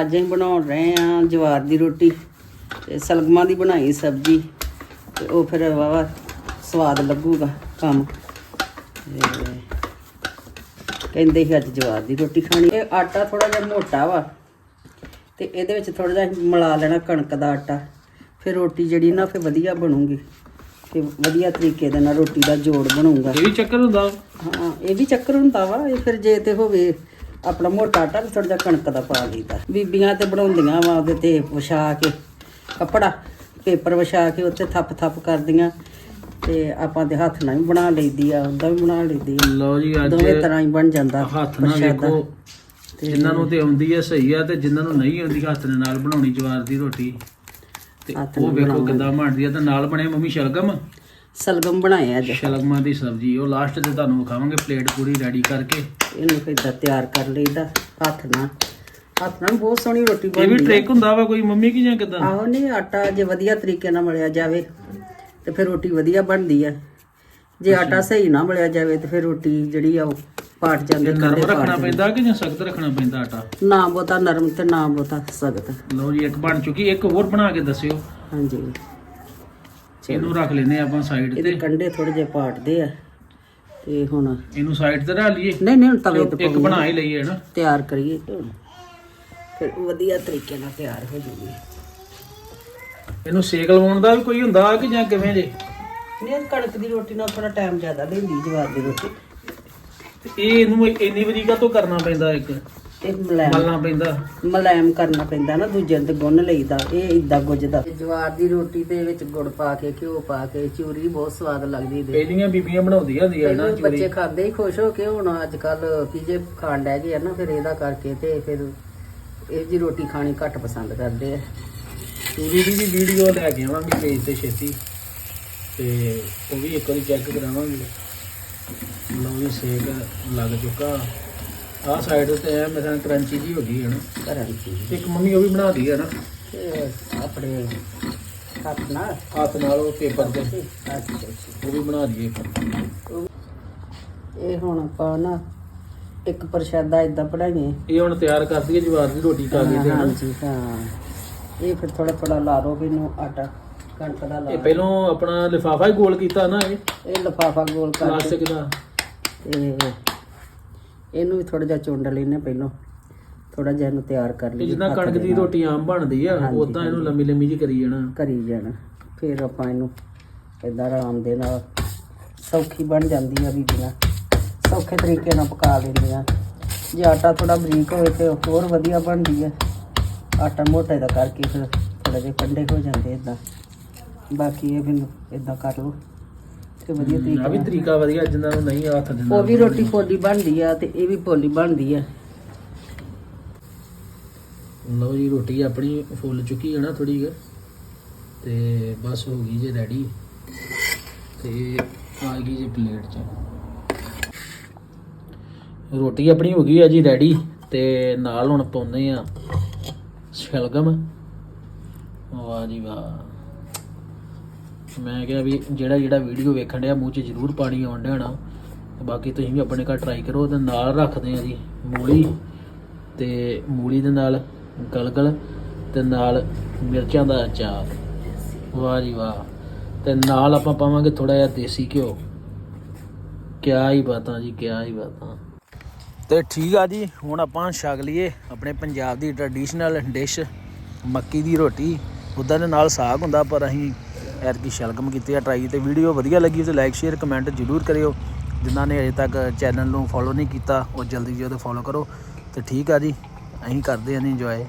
ਅੱਜ ਅਸੀਂ ਬਣਾਉਣ ਰਹੇ ਆ ਜਵਾਰ ਦੀ ਰੋਟੀ ਤੇ ਸਲਗਮਾਂ ਦੀ ਬਣਾਈ ਸਬਜ਼ੀ ਤੇ ਉਹ ਫਿਰ ਵਾਵਾ ਸਵਾਦ ਲੱਗੂਗਾ ਕੰਮ। ਕਹਿੰਦੇ ਸੀ ਅੱਜ ਜਵਾਰ ਦੀ ਰੋਟੀ ਖਾਣੀ। ਇਹ ਆਟਾ ਥੋੜਾ ਜਿਹਾ ਮੋਟਾ ਵਾ ਤੇ ਇਹਦੇ ਵਿੱਚ ਥੋੜਾ ਜਿਹਾ ਮਿਲਾ ਲੈਣਾ ਕਣਕ ਦਾ ਆਟਾ। ਫਿਰ ਰੋਟੀ ਜਿਹੜੀ ਨਾ ਫਿਰ ਵਧੀਆ ਬਣੂਗੀ। ਤੇ ਵਧੀਆ ਤਰੀਕੇ ਦੇ ਨਾਲ ਰੋਟੀ ਦਾ ਜੋੜ ਬਣੂਗਾ। ਇਹ ਵੀ ਚੱਕਰ ਹੁੰਦਾ। ਹਾਂ ਇਹ ਵੀ ਚੱਕਰ ਹੁੰਦਾ ਵਾ। ਇਹ ਫਿਰ ਜੇ ਤੇ ਹੋਵੇ ਆਪਣਾ ਮੋਟਾ ਆਟਾ ਵੀ ਥੋੜਾ ਜਿਹਾ ਕਣਕ ਦਾ ਪਾ ਲਈਦਾ। ਬੀਬੀਆਂ ਤੇ ਬਣਾਉਂਦੀਆਂ ਵਾ ਉਹਦੇ ਤੇ ਵਿਛਾ ਕੇ ਕੱਪੜਾ ਪੇਪਰ ਵਿਛਾ ਕੇ ਉੱਤੇ ਥੱਪ ਥੱਪ ਕਰਦੀਆਂ। ਤੇ ਆਪਾਂ ਤੇ ਹੱਥ ਨਾਲ ਵੀ ਬਣਾ ਲਈਦੀ ਆ ਉਹਦਾ ਵੀ ਬਣਾ ਲਈਦੀ ਆ। ਲਓ ਜੀ ਅੱਜ ਦੋਵੇਂ ਤਰ੍ਹਾਂ ਹੀ ਬਣ ਜਾਂਦਾ ਹੱਥ ਨਾਲ ਪ੍ਰਸ਼ਾਦਾ। ਵੇਖੋ ਜਿਨ੍ਹਾਂ ਨੂੰ ਤੇ ਆਉਂਦੀ ਹੈ ਸਹੀ ਆ ਤੇ ਜਿਨ੍ਹਾਂ ਨੂੰ ਨਹੀਂ ਆਉਂਦੀ ਹੱਥ ਦੇ ਨਾਲ ਬਣਾਉਣੀ ਜਵਾਰ ਦੀ ਰੋਟੀ। ਤੇ ਹੱਥ ਉਹ ਵੇਖੋ ਕਿੱਦਾਂ ਬਣਦੀ ਆ ਤੇ ਨਾਲ ਬਣੇ ਮੰਮੀ ਸ਼ਲਗਮ। ਸਲਗਮ ਬਣਾਏ ਅੱਜ। ਸ਼ਲਗਮਾਂ ਦੀ ਸਬਜ਼ੀ ਉਹ ਲਾਸਟ ਤੇ ਤੁਹਾਨੂੰ ਵਿਖਾਵਾਂਗੇ ਪਲੇਟ ਪੂਰੀ ਰੈਡੀ ਕਰਕੇ। ਇਹਨੂੰ ਏਦਾਂ ਤਿਆਰ ਕਰ ਲਈਦਾ ਹੱਥ ਨਾਲ। ਹੱਥ ਨਾਲ ਬਹੁਤ ਸੋਹਣੀ ਰੋਟੀ ਇਹ ਵੀ ਬਣਦੀ ਟ੍ਰਿਕ ਹੁੰਦਾ ਵਾ ਕੋਈ ਮੰਮੀ ਕੀ ਜਾਂ ਕਿਦਾਂ? ਆਹੋ ਨਹੀਂ ਆਟਾ ਜੇ ਵਧੀਆ ਤਰੀਕੇ ਨਾਲ ਮਲਿਆ ਜਾਵੇ ਤੇ ਫਿਰ ਰੋਟੀ ਵਧੀਆ ਬਣਦੀ ਹੈ ਜੇ ਆਟਾ ਸਹੀ ਨਾ ਮਲਿਆ ਜਾਵੇ ਤੇ ਫਿਰ ਰੋਟੀ ਜਿਹੜੀ ਆ ਉਹ ਪਾਟ ਜਾਂਦੇ ਨਰਮ ਰੱਖਣਾ ਪਾਟ ਪੈਂਦਾ ਕਿ ਜਾਂ ਸਖਤ ਰੱਖਣਾ ਪੈਂਦਾ ਆਟਾ? ਨਾ ਬਹੁਤਾ ਨਰਮ ਤੇ ਨਾ ਬਹੁਤਾ ਸਖਤ। ਲਓ ਜੀ ਇੱਕ ਬਣ ਚੁੱਕੀ ਇੱਕ ਹੋਰ ਬਣਾ ਕੇ ਦੱਸਿਓ। ਹਾਂਜੀ। ਇਹਨੂੰ ਰੱਖ ਲੈਨੇ ਆਪਾਂ ਸਾਈਡ ਇਹਦੇ ਤੇ। ਕੰਡੇ ਥੋੜੇ ਜਿਹੇ ਪਾਟਦੇ ਆ ਤੇ ਹੁਣ ਇਹਨੂੰ ਸਾਈਡ ਤੇ ਰੱਖ ਲਈਏ। ਨਹੀਂ ਨਹੀਂ ਹੁਣ ਤਵੇ ਤੇ ਇੱਕ ਬਣਾ ਹੀ ਲਈਏ ਨਾ ਤਿਆਰ ਕਰੀਏ ਫਿਰ ਵਧੀਆ ਤਰੀਕੇ ਨਾਲ ਤਿਆਰ ਹੋ ਜੂਗੀ ਇਹਨੂੰ ਸੇਕ ਲਵਾਉਣ ਦਾ ਵੀ ਕੋਈ ਹੁੰਦਾ ਕਿ ਜਾਂ ਕਿਵੇਂ ਜੇ? ਨਹੀਂ ਕਣਕ ਦੀ ਰੋਟੀ ਨਾਲ ਥੋੜਾ ਟਾਈਮ ਜ਼ਿਆਦਾ ਲੈਂਦੀ ਜਵਾਰ ਦੀ ਰੋਟੀ। ਤੇ ਇਹ ਇਹਨੂੰ ਇੰਨੀ ਵਰੀਕਾ ਤੋਂ ਕਰਨਾ ਪੈਂਦਾ ਇੱਕ? ਇਹ ਮਲਾਇਮ ਮਲਣਾ ਪੈਂਦਾ। ਮਲਾਇਮ ਕਰਨਾ ਪੈਂਦਾ ਨਾ ਦੂਜੇ ਤੇ ਗੁੰਨ ਲਈਦਾ ਇਹ ਇਦਾਂ ਗੁੱਜਦਾ ਜਵਾਰ ਦੀ ਰੋਟੀ ਦੇ ਵਿੱਚ ਗੁੜ ਪਾ ਕੇ ਘਿਓ ਪਾ ਕੇ ਚੂਰੀ ਬਹੁਤ ਸਵਾਦ ਲੱਗਦੀ ਦੇ ਪਹਿਲੀਆਂ ਬੀਬੀਆਂ ਬਣਾਉਂਦੀਆਂ ਹੁੰਦੀਆਂ ਨਾ ਪਹਿਲਾਂ ਬੱਚੇ ਖਾਂਦੇ ਹੀ ਖੁਸ਼ ਹੋ ਕੇ ਹੁਣ ਅੱਜ ਕੱਲ ਪੀਜੇ ਖਾਣ ਲੱਗ ਗਏ ਆ ਨਾ ਫਿਰ ਇਹਦਾ ਕਰਕੇ ਤੇ ਫਿਰ ਇਹ ਜੀ ਰੋਟੀ ਖਾਣੀ ਘੱਟ ਪਸੰਦ ਕਰਦੇ ਆ। ਚੂਰੀ ਦੀ ਵੀ ਵੀਡੀਓ ਲੈ ਕੇ ਆਵਾਂਗੇ ਪੇਜ ਤੇ ਛੇਤੀ। ਤੇ ਉਹ ਵੀ ਇੱਕ ਵਾਰੀ ਚੈੱਕ ਕਰਾਵਾਂਗੇ। ਲਓ ਸੇਕ ਲੱਗ ਚੁੱਕਾ। ਆਹ ਸਾਈਡ ਤੇ ਐ ਮੇਰਾ ਕਰੰਚੀ ਜੀ ਹੋ ਗਈ ਹੈ ਨਾ। ਚੀਜ਼ ਇੱਕ ਮੰਮੀ ਉਹ ਵੀ ਬਣਾ ਦੀ ਹੈ ਨਾ। ਤੇ ਆਪਣੇ ਹੱਥ ਨਾਲ? ਹੱਥ ਨਾਲ ਉਹ ਪੇਪਰ ਤੇ। ਅੱਛਾ। ਉਹ ਵੀ ਬਣਾ ਦਈਏ। ਇਹ ਹੁਣ ਆਪਾਂ ਨਾ ਇੱਕ ਪ੍ਰਸ਼ਾਦਾ ਇਦਾਂ ਬਣਾਈਏ। ਇਹ ਹੁਣ ਤਿਆਰ ਕਰ ਦਈਏ ਜਵਾਰ ਦੀ ਰੋਟੀ ਖਾ ਕੇ ਤੇ ਹਨਾ। ਹਾਂਜੀ ਹਾਂ। ਇਹ ਫਿਰ ਥੋੜਾ ਥੋੜਾ ਲਾ ਦੋ ਵੀ ਆਟਾ ਕਣਕ ਦਾ ਲਾ ਇਹ ਪਹਿਲਾਂ ਆਪਣਾ ਲਿਫਾਫਾ ਹੀ ਗੋਲ ਕੀਤਾ ਨਾ ਇਹ। ਇਹ ਲਫਾਫਾ ਗੋਲ ਕਰਕੇ। ਪਲਾਸਟਿਕ ਦਾ। ਤੇ ਇਹਨੂੰ ਵੀ ਥੋੜਾ ਜਿਹਾ ਚੁੰਡ ਲੈਨੇ ਪਹਿਲਾਂ। ਥੋੜਾ ਜਿਹਾ ਇਹਨੂੰ ਤਿਆਰ ਕਰ ਲਈ ਜਿੱਦਾਂ ਕਣਕ ਦੀ ਰੋਟੀ ਆਮ ਬਣਦੀ ਆ ਉਦਾਂ ਇਹਨੂੰ ਲੰਮੀ ਲੰਮੀ ਜੀ ਕਰੀ ਜਾਣਾ। ਕਰੀ ਜਾਣਾ। ਫਿਰ ਆਪਾਂ ਇਹਨੂੰ ਇਦਾਂ ਆਰਾਮ ਦੇ ਨਾਲ ਸੌਖੀ ਬਣ ਜਾਂਦੀ ਆ ਬੀਬੀਆਂ ਸੌਖੇ ਤਰੀਕੇ ਨਾਲ ਪਕਾ ਲੈਂਦੀਆਂ ਜੇ ਆਟਾ ਥੋੜਾ ਬਰੀਕ ਹੋਵੇ ਤੇ ਹੋਰ ਵਧੀਆ ਬਣਦੀ ਹੈ ਆਟਾ ਮੋਟਾ ਦਾ ਕਰਕੇ ਫਿਰ ਥੋੜਾ ਜਿਹਾ ਕੰਡੇ ਹੋ ਜਾਂਦੇ ਇਦਾਂ ਬਾਕੀ ਇਹ ਮੈਨੂੰ ਇਦਾਂ ਕਰ ਲਓ। ਤੇ ਵਧੀਆ ਆ ਤਰੀਕੇ ਵੀ ਨਾਲ। ਤਰੀਕਾ ਵਧੀਆ ਜਿੰਨਾਂ ਨੂੰ ਨਹੀਂ ਹੱਥ ਦਿੰਦਾ ਉਹ ਵੀ ਰੋਟੀ ਪੋਲੀ ਬਣਦੀ ਆ ਤੇ ਇਹ ਵੀ ਪੋਲੀ ਬਣਦੀ ਆ। ਲਓ ਜੀ ਰੋਟੀ ਆਪਣੀ ਫੁੱਲ ਚੁੱਕੀ ਹੈ ਨਾ ਥੋੜੀ ਜਿਹੀ ਤੇ ਬਸ ਹੋ ਗਈ ਜੇ ਰੈਡੀ ਤੇ ਆ ਗਈ ਜੇ ਪਲੇਟ 'ਚ। ਰੋਟੀ ਆਪਣੀ ਹੋ ਗਈ ਆ ਜੀ ਰੈਡੀ ਤੇ ਨਾਲ ਹੁਣ ਪਾਉਂਦੇ ਆ ਸ਼ਲਗਮ। ਵਾਹ ਜੀ ਵਾਹ। ਮੈਂ ਕਿਹਾ ਵੀ ਜਿਹੜਾ ਜਿਹੜਾ ਵੀਡੀਓ ਵੇਖਣ ਡਿਆ, ਮੂੰਹ 'ਚ ਜ਼ਰੂਰ ਪਾਣੀ ਆਉਣ ਡਿਆ ਨਾ। ਬਾਕੀ ਤੁਸੀਂ ਵੀ ਆਪਣੇ ਘਰ ਟਰਾਈ ਕਰੋ ਤੇ ਨਾਲ ਰੱਖਦੇ ਆ ਜੀ ਮੂਲੀ ਤੇ ਮੂਲੀ ਦੇ ਨਾਲ ਗਲਗਲ ਤੇ ਨਾਲ ਮਿਰਚਾਂ ਦਾ ਅਚਾਰ। ਵਾਹ ਜੀ ਵਾਹ। ਤੇ ਨਾਲ ਆਪਾਂ ਪਾਵਾਂਗੇ ਥੋੜਾ ਜਿਹਾ ਦੇਸੀ ਘਿਓ। ਕਿਆ ਹੀ ਬਾਤਾਂ ਜੀ, ਕਿਆ ਹੀ ਬਾਤਾਂ। ਤੇ ਠੀਕ ਆ ਜੀ, ਹੁਣ ਆਪਾਂ ਛਕ ਲਈਏ ਆਪਣੇ ਪੰਜਾਬ ਦੀ ਟ੍ਰੈਡੀਸ਼ਨਲ ਡਿਸ਼ ਮੱਕੀ ਦੀ ਰੋਟੀ। ਉਦਾਂ ਦੇ ਨਾਲ ਸਾਗ ਹੁੰਦਾ, ਪਰ ਅਸੀਂ ਐਤਕੀ ਸ਼ਲਗਮ ਕੀਤੀ ਆ ਟਰਾਈ ਤੇ ਵੀਡੀਓ ਵਧੀਆ ਲੱਗੀ ਤੇ ਲਾਈਕ ਸ਼ੇਅਰ ਕਮੈਂਟ ਜ਼ਰੂਰ ਕਰਿਓ। ਜਿਨ੍ਹਾਂ ਨੇ ਅਜੇ ਤੱਕ ਚੈਨਲ ਨੂੰ ਫੋਲੋ ਨਹੀਂ ਕੀਤਾ, ਉਹ ਜਲਦੀ ਜੀ ਉਹਦੇ ਫੋਲੋ ਕਰੋ। ਤੇ ਠੀਕ ਆ ਜੀ, ਅਸੀਂ ਕਰਦੇ ਆਂ ਇੰਜੋਏ